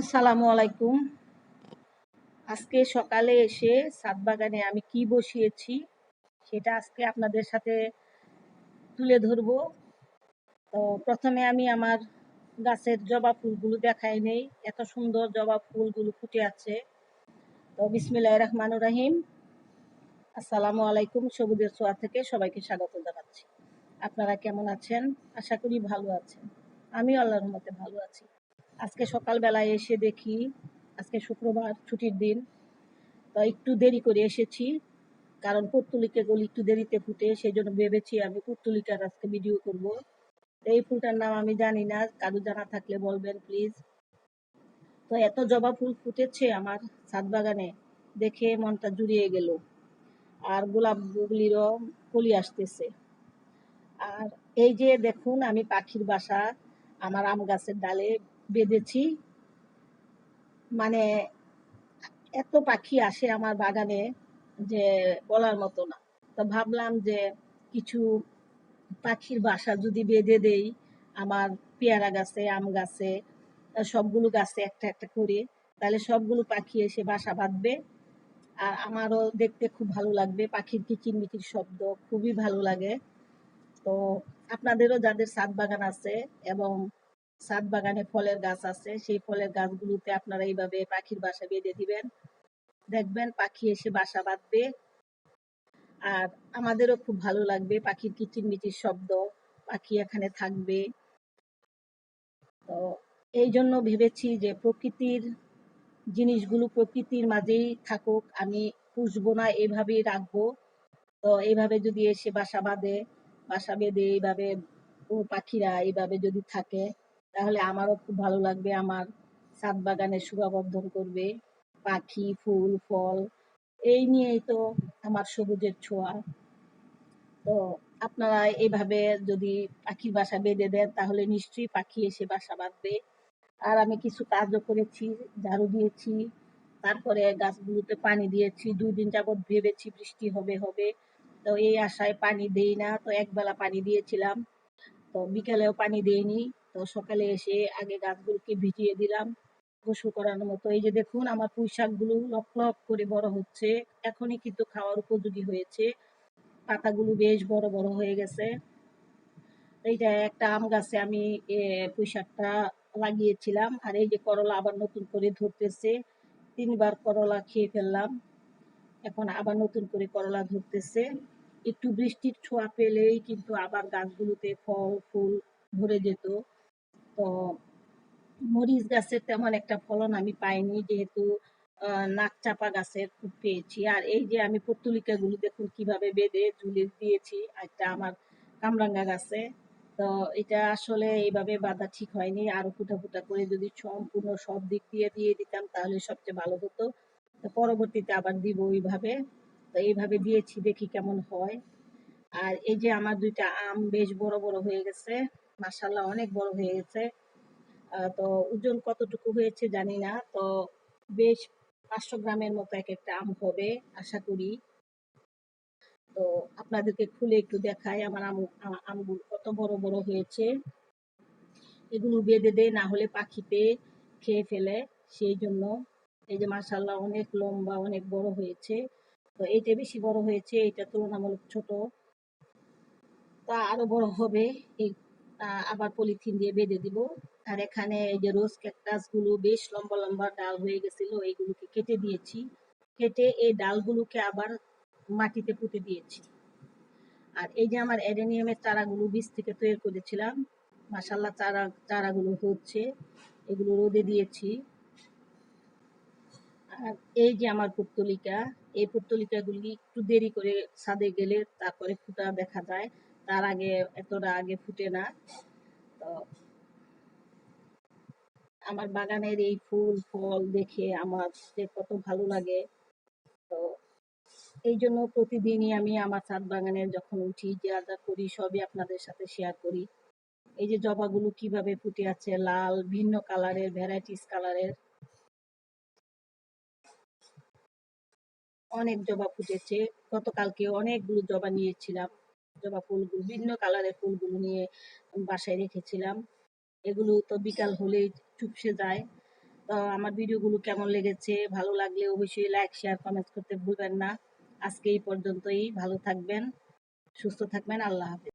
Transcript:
আসসালামু আলাইকুম। আজকে সকালে এসে ছাদ বাগানে আমি কি বসিয়েছি সেটা আজকে আপনাদের সাথে তুলে ধরব। তো প্রথমে আমি আমার গাছের জবা ফুলগুলো দেখাই নেই। এত সুন্দর জবা ফুলগুলো ফুটে আছে। তো বিসমিল্লাহ রহমান রাহিম। আসসালামু আলাইকুম, সবুজের ছোঁয়া থেকে সবাইকে স্বাগত জানাচ্ছি। আপনারা কেমন আছেন? আশা করি ভালো আছেন। আমি আল্লাহর মতে ভালো আছি। আজকে সকালবেলায় এসে দেখি, আজকে শুক্রবার ছুটির দিন, তো একটু দেরি করে এসেছি, কারণ পুর্তুলিকাগুলো একটু দেরিতে ফুটে সেই জন্য ভেবেছি আমি পুর্তুলিকার আজকে ভিডিও করব। এই ফুলটার নাম আমি জানি না, কারও জানা থাকলে বলবেন প্লিজ তো এত জবা ফুল ফুটেছে আমার ছাদ বাগানে দেখে মনটা জুড়িয়ে গেল। আর গোলাপ গোলাপগুলিরও কলি আসতেছে। আর এই যে দেখুন, আমি পাখির বাসা, আমার আম গাছের ডালে বেঁধেছি। মানে এত পাখি আসে আমার বাগানে যে বলার মতো না। তো ভাবলাম যে কিছু পাখির বাসা যদি বেঁধে দেই, আমার পেয়ারা গাছে, আম গাছে সবগুলো গাছে একটা একটা করে, তাহলে সবগুলো পাখি এসে বাসা বাঁধবে। আর আমারও দেখতে খুব ভালো লাগবে, পাখির কিচিরমিচির শব্দ খুবই ভালো লাগে। তো আপনাদেরও যাদের ছাদ বাগান আছে এবং ছাদ বাগানে ফলের গাছ আছে, সেই ফলের গাছগুলোতে আপনারা এইভাবে পাখির বাসা বেঁধে দিবেন। দেখবেন পাখি এসে বাসা বাঁধবে। আর আমাদেরও খুব ভালো লাগবে পাখির কিচিরমিচির শব্দ, পাখি এখানে থাকবে। তো এই জন্য ভেবেছি যে প্রকৃতির জিনিসগুলো প্রকৃতির মাঝেই থাকুক, আমি পুষবো না এইভাবেই রাখব। তো এইভাবে যদি এসে বাসা বাঁধে, বাসা বেঁধে এইভাবে পাখিরা এইভাবে যদি থাকে তাহলে আমারও খুব ভালো লাগবে, আমার ছাদ বাগানে শোভাবর্ধন করবে, পাখি, ফুল, ফল, এই নিয়েই তো আমার সবুজের ছোঁয়া। তো আপনারা এইভাবে যদি পাখির বাসা বেঁধে দেন, তাহলে নিশ্চয়ই পাখি এসে বাসা বাঁধবে। আর আমি কিছু কাজও করেছি, ঝাড়ু দিয়েছি, তারপরে গাছগুলোতে পানি দিয়েছি, দুই দিন যাবৎ ভেবেছি বৃষ্টি হবে হবে। তো এই আশায় পানি দেই না, তো একবেলা পানি দিয়েছিলাম। তো বিকালেও পানি দিইনি। তো সকালে এসে আগে গাছগুলোকে ভিজিয়ে দিলাম, গোসল করানোর মতো। এই যে দেখুন, আমার পুঁই শাকগুলো লক লক করে বড় হচ্ছে। এখনই কিন্তু খাওয়ার উপযোগী হয়েছে। পাতাগুলো বেশ বড় বড় হয়ে গেছে। এইটা একটা আম গাছে আমি পুঁই শাকটা লাগিয়েছিলাম। আর এই যে করলা আবার নতুন করে ধরতেছে। তিনবার করলা খেয়ে ফেললাম। এখন আবার নতুন করে করলা ধরতেছে। একটু বৃষ্টির ছোঁয়া পেলেই কিন্তু আবার গাছগুলোতে ফল, ফুল ভরে যেত। তো মরিচ গাছের তেমন একটা ফলন আমি পাইনি, যেহেতু নাক চাপা গাছের খুব পেয়েছি। আর এই যে আমি পর্তুলিকাগুলো দেখুন কীভাবে বেঁধে ঝুলে দিয়েছি একটা আমার কামরাঙ্গা গাছে। তো এটা আসলে এইভাবে বাঁধা ঠিক হয়নি। আরও ফুটা ফুটা করে যদি সম্পূর্ণ সব দিক দিয়ে দিয়ে দিতাম, তাহলে সবচেয়ে ভালো হতো। তো পরবর্তীতে আবার দিব ওইভাবে। তো এইভাবে দিয়েছি, দেখি কেমন হয়। আর এই যে আমার দুইটা আম বেশ বড় বড় হয়ে গেছে। মাসাল্লাহ অনেক বড় হয়ে গেছে। তো ওজন কতটুকু হয়েছে জানি না, তো বেশ পাঁচশো গ্রামের মতো এক একটা আম হবে, আশা করি। তো আপনাদেরকে খুলে একটু দেখাই আমার আম আমগুলো কত বড় বড় হয়েছে। এগুলো বেঁধে দেয়, না হলে পাখিতে খেয়ে ফেলে, সেই জন্য। এই যে মাসাল্লাহ অনেক লম্বা, অনেক বড় হয়েছে। তো এইটা বেশি বড় হয়েছে এটা তুলনামূলক ছোট। তা আরও বড় হবে, এই আবার পলিথিন দিয়ে বেঁধে দিব। আর এখানে এই যে রোজ ক্যাকটাসগুলো বেশ লম্বা লম্বা ডাল হয়ে গেছিল, এইগুলোকে কেটে দিয়েছি। কেটে এই ডালগুলোকে আবার মাটিতে পুঁতে দিয়েছি। আর এই যে আমার অ্যাডেনিয়ামের চারাগুলো বীজ থেকে তৈরি করেছিলাম মাসাল্লাহ চারা, চারাগুলো হচ্ছে, এগুলো রোদে দিয়েছি। আর এই যে আমার পুত্তলিকা, এই পুত্তলিকাগুলি একটু দেরি করে ছাদে গেলে তারপরে ফুটা দেখা যায়। তার আগে এতটা আগে ফুটে না। তো আমার বাগানের এই ফুল, ফল দেখে আমার যে কত ভালো লাগে। তো এই জন্য প্রতিদিনই আমি আমার ছাদ বাগানে যখন উঠি, যা যা করি সবই আপনাদের সাথে শেয়ার করি। এই যে জবাগুলো কীভাবে ফুটে আছে, লাল, ভিন্ন কালারের ভ্যারাইটিস কালারের। অনেক জবা ফুটেছে। গতকালকে অনেকগুলো জবা নিয়েছিলাম। জবা ফুল বিভিন্ন কালারের ফুলগুলো নিয়ে বাসায় রেখেছিলাম। এগুলো তো বিকাল হলেই চুপসে যায়। তো আমার ভিডিওগুলো কেমন লেগেছে, ভালো লাগলে অবশ্যই লাইক শেয়ার কমেন্ট করতে ভুলবেন না। আজকে এই পর্যন্তই, ভালো থাকবেন, সুস্থ থাকবেন, আল্লাহ হাফিজ।